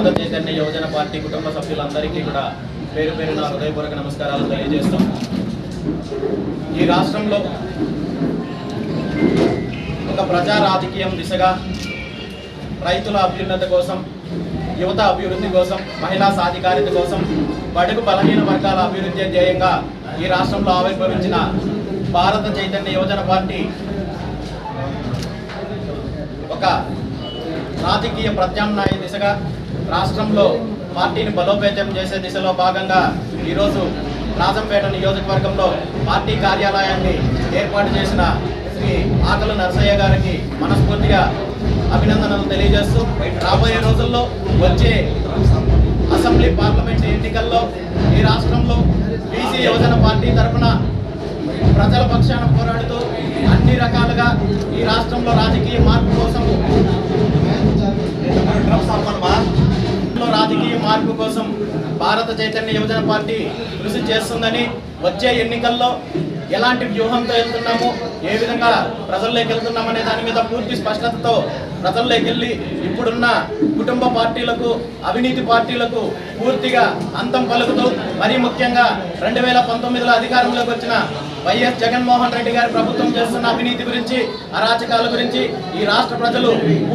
భారత చైతన్య యువజన పార్టీ కుటుంబ సభ్యులందరికీ కూడా పేరు పేరున హృదయపూర్వక నమస్కారాలు తెలియజేస్తాం. ఈ రాష్ట్రంలో ఒక ప్రజా రాజకీయం దిశగా రైతుల అభ్యున్నత కోసం యువత అభివృద్ధి కోసం మహిళా సాధికారిత కోసం బడుగు బలహీన వర్గాల అభివృద్ధి ధ్యేయంగా ఈ రాష్ట్రంలో ఆవిర్భవించిన భారత చైతన్య యువజన పార్టీ ఒక రాజకీయ ప్రత్యామ్నాయ దిశగా రాష్ట్రంలో పార్టీని బలోపేతం చేసే దిశలో భాగంగా ఈరోజు రాజంపేట నియోజకవర్గంలో పార్టీ కార్యాలయాన్ని ఏర్పాటు చేసిన శ్రీ ఆకల నరసయ్య గారికి మనస్ఫూర్తిగా అభినందనలు తెలియజేస్తూ రాబోయే రోజుల్లో వచ్చే అసెంబ్లీ పార్లమెంట్ ఎన్నికల్లో ఈ రాష్ట్రంలో బీసీ యువజన పార్టీ తరఫున ప్రజల పక్షాన పోరాడుతూ అన్ని రకాలుగా ఈ రాష్ట్రంలో రాజకీయ మార్పు కోసం మార్పు కోసం భారత చైతన్య యువజన పార్టీ కృషి చేస్తుందని వచ్చే ఎన్నికల్లో ఎలాంటి వ్యూహంతో వెళ్తున్నాము ఏ విధంగా ప్రజల్లోకి వెళ్తున్నామనే దాని మీద పూర్తి స్పష్టతతో ప్రజల్లోకి వెళ్ళి ఇప్పుడున్న కుటుంబ పార్టీలకు అవినీతి పార్టీలకు పూర్తిగా అంతం పలుకుతూ మరీ ముఖ్యంగా రెండు వేల పంతొమ్మిదిలో అధికారంలోకి వచ్చిన వైఎస్ జగన్మోహన్ రెడ్డి గారి ప్రభుత్వం చేస్తున్న అవినీతి గురించి అరాచకాల గురించి ఈ రాష్ట్ర ప్రజలు